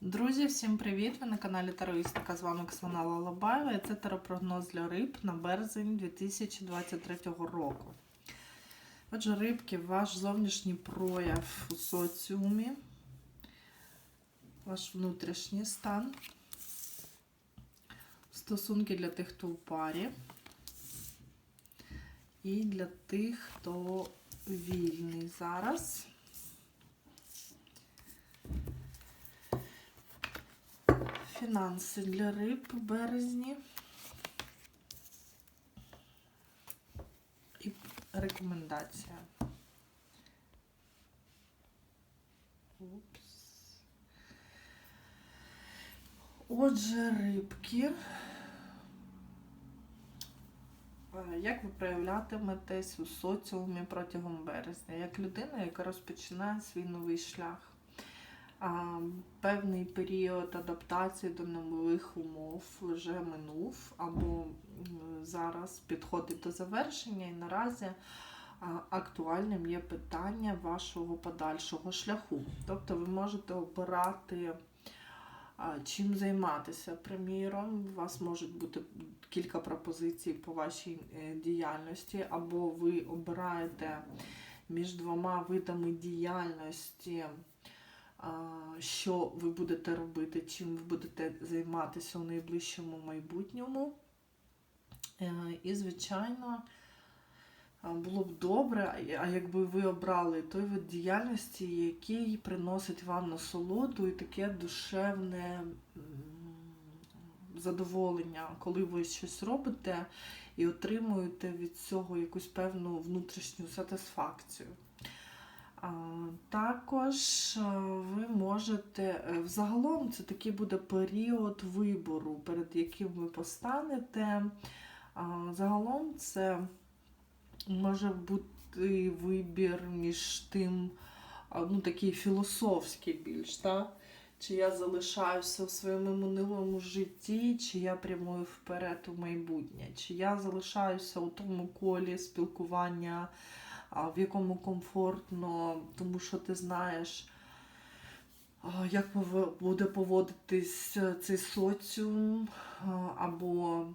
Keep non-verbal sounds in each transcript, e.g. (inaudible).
Друзі, всім привіт! Ви на каналі Тароїстика. З вами Оксана Лалабаєва. І це таропрогноз для риб на березень 2023 року. Отже, рибки, ваш зовнішній прояв у соціумі, ваш внутрішній стан, стосунки для тих, хто у парі, і для тих, хто вільний зараз. Фінанси для риб у березні. І рекомендація. Упс. Отже, рибки. Е, Як ви проявлятиметесь у соціумі протягом березня? Як людина, яка розпочинає свій новий шлях? Певний період адаптації до нових умов вже минув, або зараз підходить до завершення, і наразі актуальним є питання вашого подальшого шляху. Тобто ви можете обирати, чим займатися. Приміром, у вас можуть бути кілька пропозицій по вашій е, діяльності, або ви обираєте між двома видами діяльності що ви будете робити, чим ви будете займатися у найближчому майбутньому. Е, І, звичайно, було б добре, а якби ви обрали той вид діяльності, який приносить вам насолоду і таке душевне задоволення, коли ви щось робите і отримуєте від цього якусь певну внутрішню сатисфакцію. Також е, ви можете, е, взагалом це такий буде період вибору, перед яким ви постанете. Загалом це може бути вибір між тим, ну такий філософський більш, так? чи я залишаюся в своєму минулому житті, чи я прямую вперед у майбутнє, чи я залишаюся у тому колі спілкування в якому комфортно, тому що ти знаєш, як буде поводитись е, цей соціум, або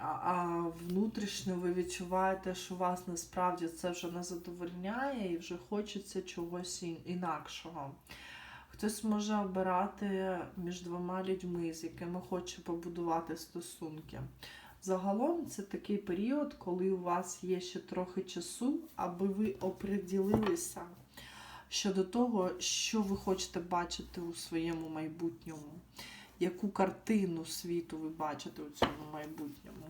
а, внутрішньо ви відчуваєте, що вас насправді це вже не задовольняє і вже хочеться чогось інакшого. Хтось може обирати між двома людьми, з якими хоче побудувати стосунки. Загалом це такий період, коли у вас є ще трохи часу, аби ви оприділилися щодо того, що ви хочете бачити у своєму майбутньому, яку картину світу ви бачите у цьому майбутньому.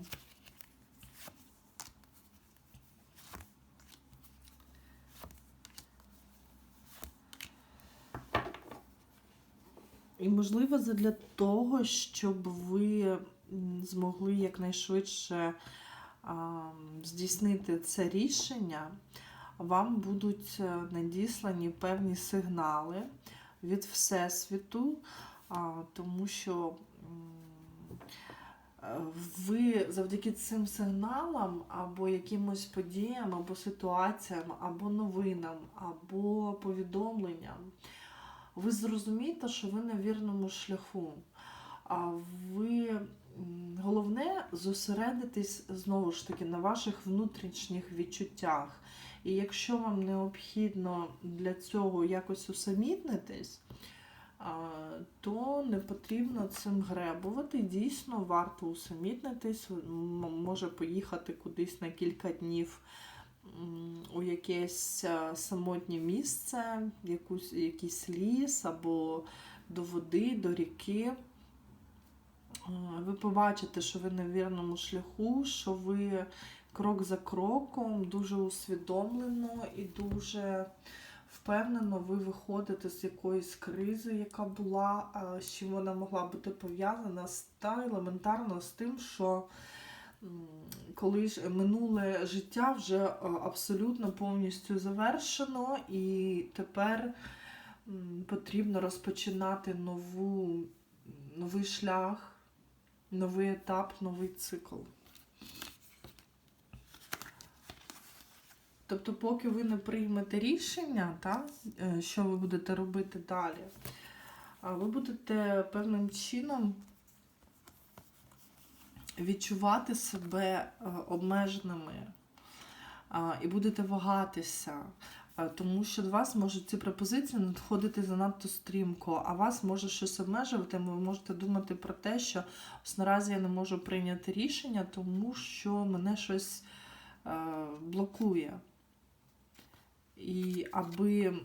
І, можливо, для того, щоб ви змогли якнайшвидше здійснити це рішення, вам будуть е, надіслані певні сигнали від Всесвіту, тому що е, ви завдяки цим сигналам або якимось подіям, або ситуаціям, або новинам, або повідомленням ви зрозумієте, що ви на вірному шляху. А ви головне зосередитись знову ж таки на ваших внутрішніх відчуттях. І якщо вам необхідно для цього якось усамітнитись, то не потрібно цим гребувати. Дійсно, варто усамітнитись, може поїхати кудись на кілька днів у якесь е, самотнє місце, якусь, якийсь ліс або до води, до ріки. Ви побачите, що ви на вірному шляху, що ви крок за кроком дуже усвідомлено і дуже впевнено ви виходите з якоїсь кризи, яка була, з чим вона могла бути пов'язана, та елементарно з тим, що коли ж минуле життя вже абсолютно повністю завершено, і тепер потрібно розпочинати нову, новий шлях, новий етап, новий цикл. Тобто, поки ви не приймете рішення, та, е, що ви будете робити далі, ви будете певним чином відчувати себе е, обмеженими і будете вагатися. Е, Тому що до вас можуть ці пропозиції надходити занадто стрімко, а вас може щось обмежувати. Ви можете думати про те, що наразі я не можу прийняти рішення, тому що мене щось е, блокує. І аби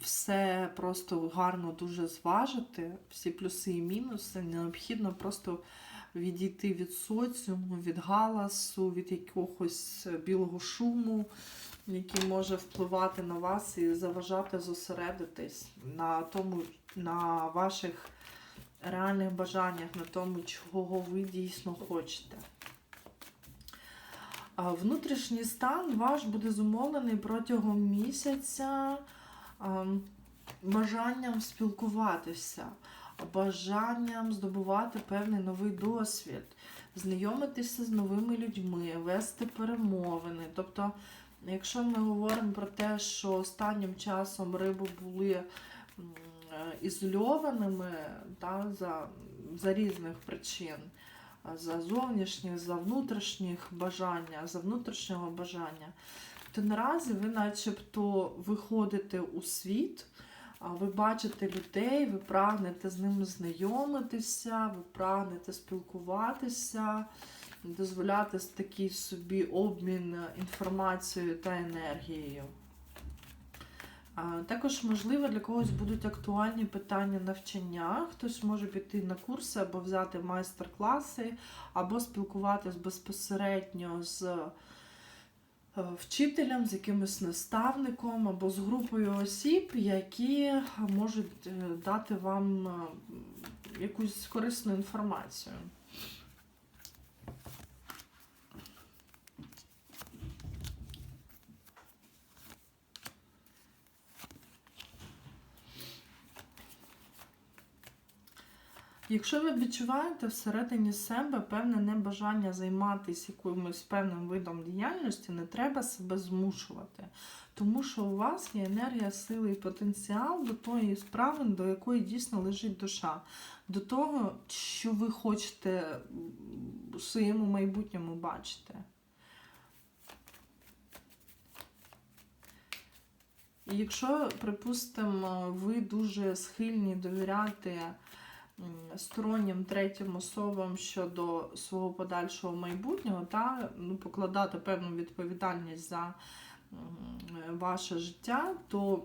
все просто гарно дуже зважити, всі плюси і мінуси, необхідно просто відійти від соціуму, від галасу, від якогось білого шуму, який може впливати на вас і заважати зосередитись на тому, на ваших реальних бажаннях, на тому, чого ви дійсно хочете. Внутрішній стан ваш буде зумовлений протягом місяця бажанням спілкуватися, бажанням здобувати певний новий досвід, знайомитися з новими людьми, вести перемовини. Тобто, якщо ми говоримо про те, що останнім часом риби були е, ізольованими та, за, за різних причин, за зовнішніх, за внутрішніх бажання, за внутрішнього бажання, то наразі ви начебто виходите у світ, ви бачите людей, ви прагнете з ними знайомитися, ви прагнете спілкуватися, дозволяти такий собі обмін інформацією та енергією. Також, можливо, для когось будуть актуальні питання навчання. Хтось може піти на курси або взяти майстер-класи, або спілкуватись безпосередньо з е, вчителем, з якимось наставником, або з групою осіб, які можуть е, дати вам е, якусь корисну інформацію. Якщо ви відчуваєте всередині себе певне небажання займатися якимось певним видом діяльності, не треба себе змушувати. Тому що у вас є енергія, сили і потенціал до тої справи, до якої дійсно лежить душа, до того, що ви хочете в своєму майбутньому бачити. Якщо, припустимо, ви дуже схильні довіряти стороннім третім особам щодо свого подальшого майбутнього, та ну, покладати певну відповідальність за ваше життя, то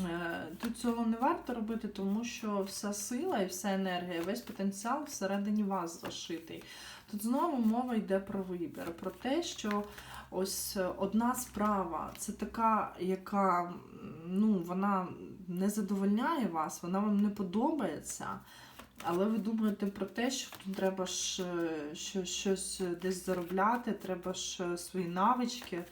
е, тут цього не варто робити, тому що вся сила і вся енергія, весь потенціал всередині вас зашитий. Тут знову мова йде про вибір, про те, що ось одна справа це така, яка ну, вона не задовольняє вас, вона вам не подобається. Але ви думаєте про те, що тут треба ж е, що, щось десь заробляти, треба ж е, свої навички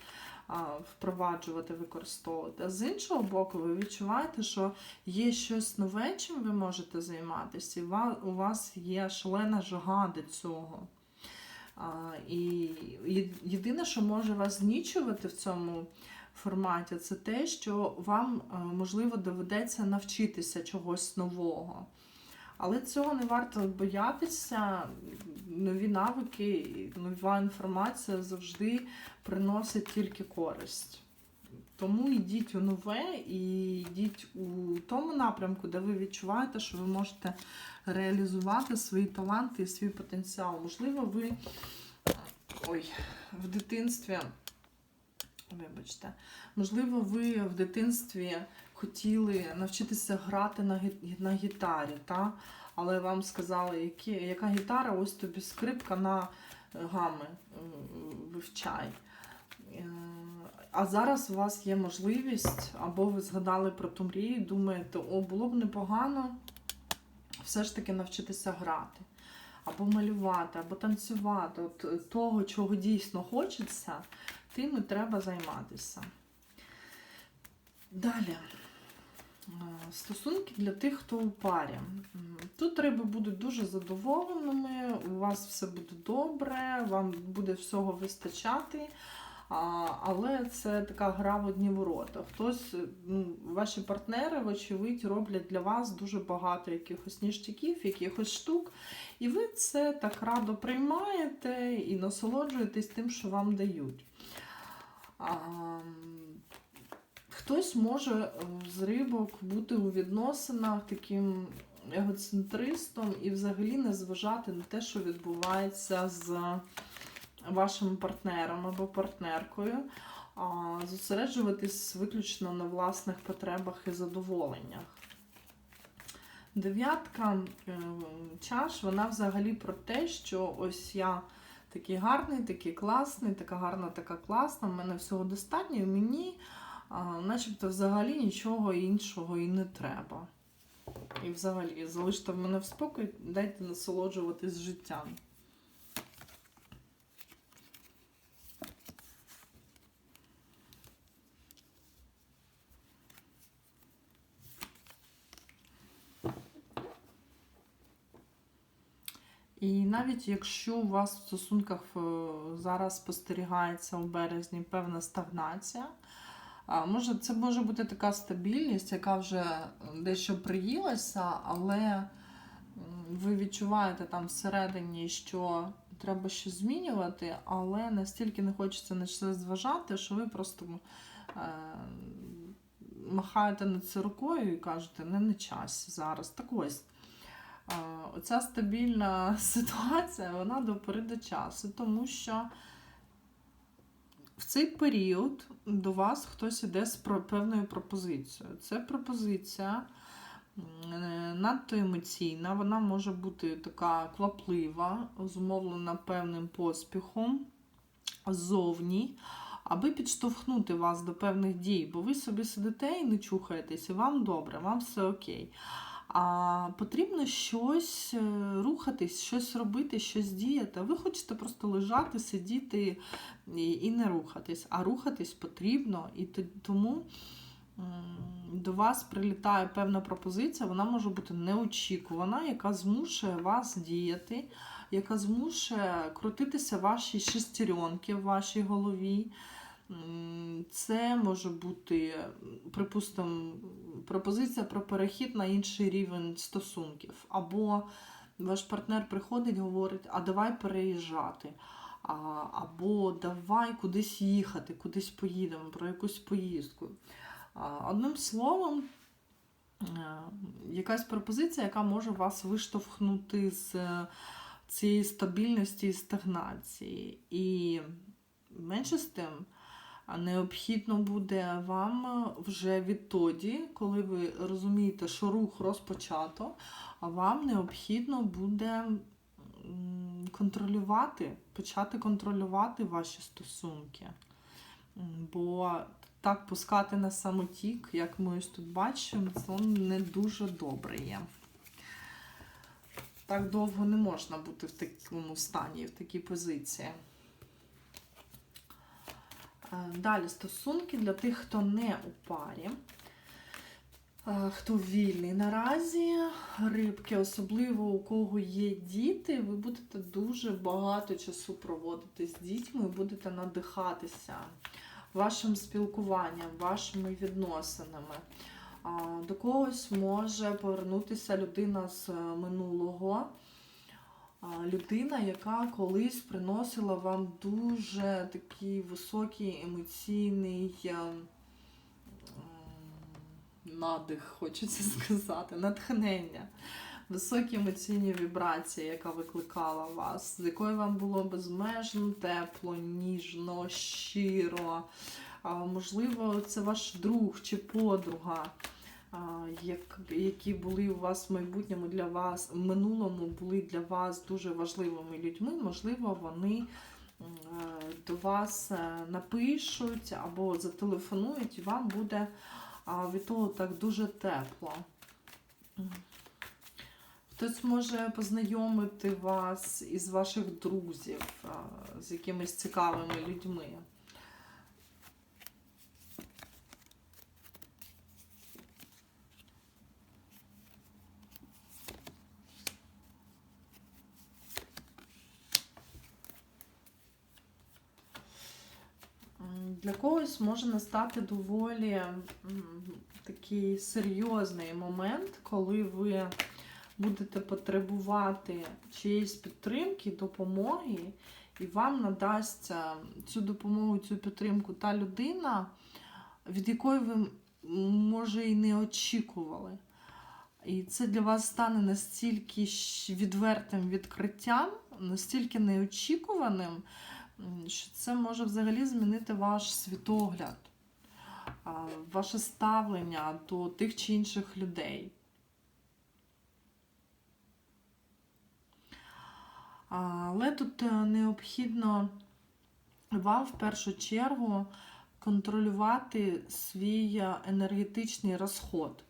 впроваджувати, використовувати. А з іншого боку, ви відчуваєте, що є щось нове, чим ви можете займатися, і у вас є шалена жага до цього. І єдине, що може вас знічувати в цьому форматі, це те, що вам, е, можливо, доведеться навчитися чогось нового. Але цього не варто боятися. Нові навики, нова інформація завжди приносить тільки користь. Тому йдіть у нове і йдіть у тому напрямку, де ви відчуваєте, що ви можете реалізувати свої таланти і свій потенціал. Можливо, ви ой, в дитинстві, вибачте, можливо, ви в дитинстві хотіли навчитися грати на, на гітарі, та? але вам сказали, які, яка гітара, ось тобі скрипка на е, гами е, вивчай. А зараз у вас є можливість, або ви згадали про ту мрію, думаєте, о, було б непогано все ж таки навчитися грати, або малювати, або танцювати. От е, того, чого дійсно хочеться, тим і треба займатися. Далі. Е, Стосунки для тих, хто у парі. Тут риби будуть дуже задоволеними, у вас все буде добре, вам буде всього вистачати, але це така гра в одні ворота. Хтось, ну, ваші партнери, вочевидь, роблять для вас дуже багато якихось ніштяків, якихось штук. І ви це так радо приймаєте і насолоджуєтесь тим, що вам дають. А, Хтось може з рибок бути у відносинах таким егоцентристом і взагалі не зважати на те, що відбувається з вашим партнером або партнеркою, зосереджуватись виключно на власних потребах і задоволеннях. Дев'ятка чаш, вона взагалі про те, що ось я такий гарний, такий класний, така гарна, така класна, в мене всього достатньо, і мені начебто взагалі нічого іншого і не треба. І взагалі, залиште в мене в спокій, дайте насолоджуватись життям. І навіть якщо у вас в стосунках е, зараз спостерігається у березні певна стагнація, може, це може бути така стабільність, яка вже дещо приїлася, але ви відчуваєте там всередині, що треба щось змінювати, але настільки не хочеться на це зважати, що ви просто е, махаєте на це рукою і кажете, не на час зараз. Так ось. Оця стабільна (laughs) ситуація, вона до до часу, тому що в цей період до вас хтось іде з певною пропозицією. Це пропозиція надто емоційна, вона може бути така кваплива, зумовлена певним поспіхом ззовні, аби підштовхнути вас до певних дій, бо ви собі сидите і не чухаєтесь, і вам добре, вам все окей. А потрібно щось е, рухатись, щось робити, щось діяти. Ви хочете просто лежати, сидіти і не рухатись. А рухатись потрібно. І тому до вас прилітає певна пропозиція, вона може бути неочікувана, яка змушує вас діяти, яка змушує крутитися ваші шестеренки в вашій голові. Це може бути, припустимо, пропозиція про перехід на інший рівень стосунків. Або ваш партнер приходить і говорить, а давай переїжджати. Або давай кудись їхати, кудись поїдемо, про якусь поїздку. Одним словом, е, якась пропозиція, яка може вас виштовхнути з цієї стабільності і стагнації. І менше з тим необхідно буде вам вже відтоді, коли ви розумієте, що рух розпочато, а вам необхідно буде контролювати, почати контролювати ваші стосунки. Бо так пускати на самотік, як ми ось тут бачимо, це не дуже добре є. Так довго не можна бути в такому стані, в такій позиції. Е, далі стосунки для тих, хто не у парі, е, хто вільний. Наразі рибки, особливо у кого є діти, ви будете дуже багато часу проводити з дітьми, будете надихатися вашим спілкуванням, вашими відносинами. До когось може повернутися людина з минулого людина, яка колись приносила вам дуже такий високий емоційний е, надих, хочеться (laughs) сказати, натхнення. Високі емоційні вібрації, яка викликала вас, з якою вам було безмежно тепло, ніжно, щиро. Можливо, це ваш друг чи подруга які були у вас в майбутньому для вас, в минулому були для вас дуже важливими людьми, можливо, вони до вас е, напишуть або зателефонують, і вам буде від того так дуже тепло. Хтось може познайомити вас із ваших друзів, з якимись цікавими людьми. Для когось може настати доволі такий серйозний момент, коли ви будете потребувати чиєїсь підтримки, допомоги, і вам надасться цю допомогу, цю підтримку та людина, від якої ви, може, і не очікували. І це для вас стане настільки відвертим відкриттям, настільки неочікуваним, що це може взагалі змінити ваш світогляд, ваше ставлення до тих чи інших людей. Але тут е, необхідно вам в першу чергу контролювати свій е, енергетичний розход.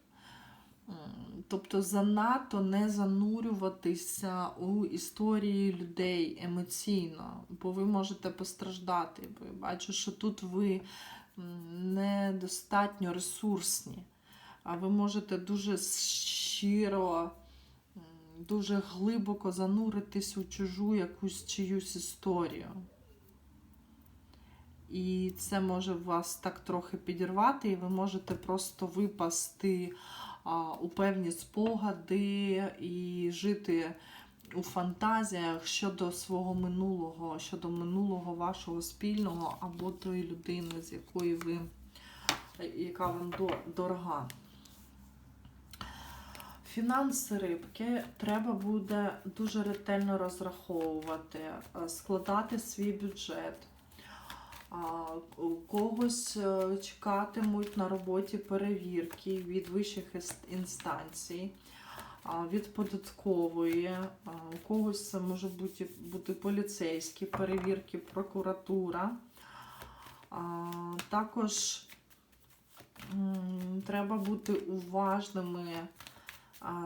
Тобто занадто не занурюватися у історії людей емоційно, бо ви можете постраждати. Бо я бачу, що тут ви недостатньо ресурсні, а ви можете дуже щиро, дуже глибоко зануритись у чужу якусь чиюсь історію. І це може вас так трохи підірвати, і ви можете просто випасти у певні спогади і жити у фантазіях щодо свого минулого, щодо минулого вашого спільного або тої людини, з якої ви, яка вам дорога. Фінанси рибки треба буде дуже ретельно розраховувати, е, складати свій бюджет. Когось е, чекатимуть на роботі перевірки від вищих інстанцій, від податкової, у когось це може бути, бути поліцейські перевірки, прокуратура. Також треба бути уважними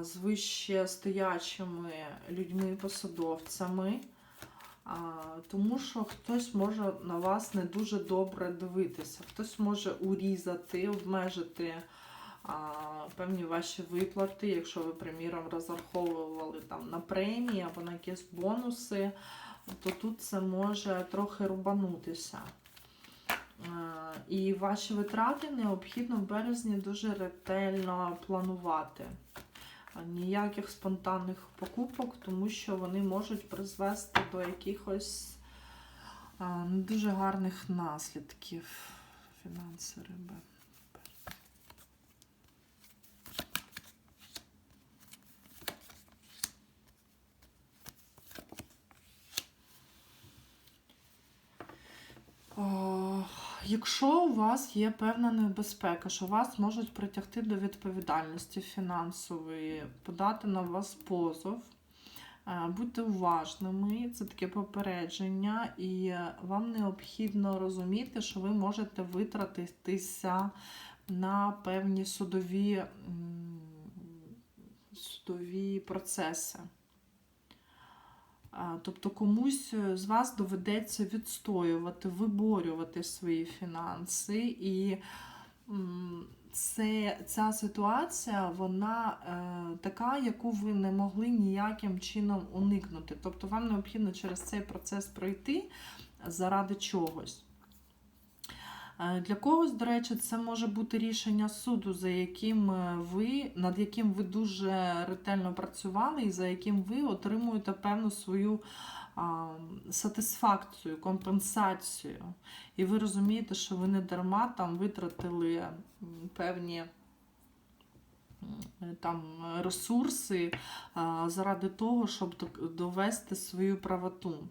з вище стоячими людьми, посадовцями. А, тому що хтось може на вас не дуже добре дивитися, хтось може урізати, обмежити а, певні ваші виплати, якщо ви, приміром, розраховували там на премії або на якісь бонуси, то тут це може трохи рубанутися. А, і ваші витрати необхідно в березні дуже ретельно планувати. Ніяких спонтанних покупок, тому що вони можуть призвести до якихось не дуже гарних наслідків фінанси риби. О, Якщо у вас є певна небезпека, що вас можуть притягти до відповідальності фінансової, подати на вас позов, е, будьте уважними, це таке попередження, і вам необхідно розуміти, що ви можете витратитися на певні судові, судові процеси. Тобто комусь е, з вас доведеться відстоювати, виборювати свої фінанси. І це, ця ситуація, вона е, така, яку ви не могли ніяким чином уникнути. Тобто вам необхідно через цей процес пройти заради чогось. Для когось, до речі, це може бути рішення суду, за яким е, ви, над яким ви дуже ретельно працювали, і за яким ви отримуєте певну свою а, сатисфакцію, компенсацію. І ви розумієте, що ви не дарма там витратили певні там ресурси заради того, щоб довести свою правоту.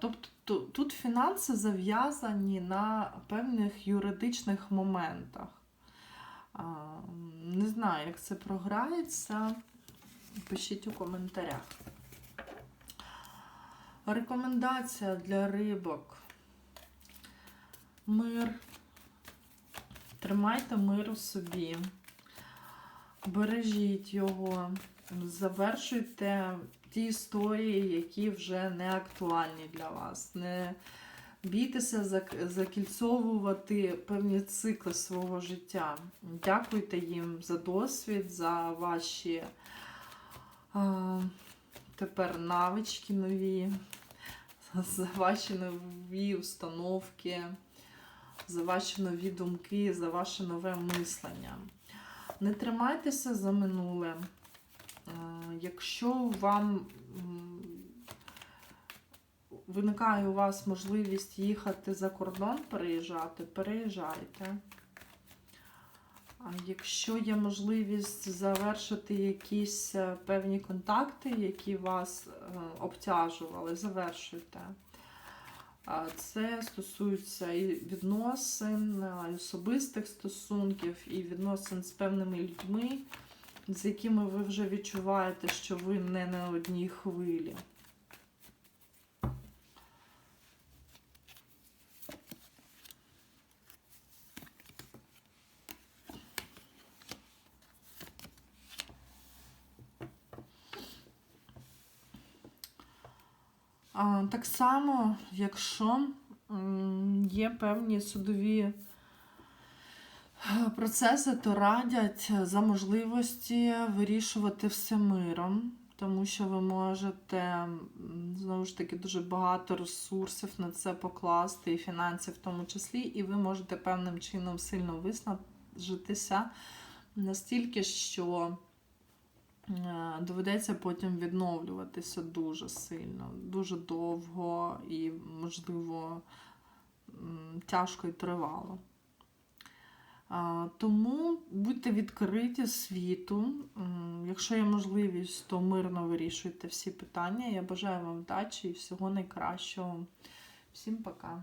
Тобто тут фінанси зав'язані на певних юридичних моментах. Не знаю, як це програється. Пишіть у коментарях. Рекомендація для рибок. Мир. Тримайте мир у собі. Бережіть його. Завершуйте ті історії, які вже не актуальні для вас. Не бійтеся закільцовувати певні цикли свого життя. Дякуйте їм за досвід, за ваші а, тепер навички нові, за ваші нові установки. за ваші нові думки, за ваше нове мислення. Не тримайтеся за минуле. Е, Якщо вам виникає у вас можливість їхати за кордон, переїжджати, переїжджайте. А якщо є можливість завершити якісь е, певні контакти, які вас е, обтяжували, завершуйте. Це стосується і відносин, і особистих стосунків, і відносин з певними людьми, з якими ви вже відчуваєте, що ви не на одній хвилі. Так само, якщо є певні судові процеси, то радять за можливості вирішувати все миром, тому що ви можете знову ж таки дуже багато ресурсів на це покласти, і фінансів в тому числі, і ви можете певним чином сильно виснажитися настільки, що е, доведеться потім відновлюватися дуже сильно, дуже довго і, можливо, тяжко і тривало. Тому будьте відкриті світу. Якщо є можливість, то мирно вирішуйте всі питання. Я бажаю вам вдачі і всього найкращого. Всім пока!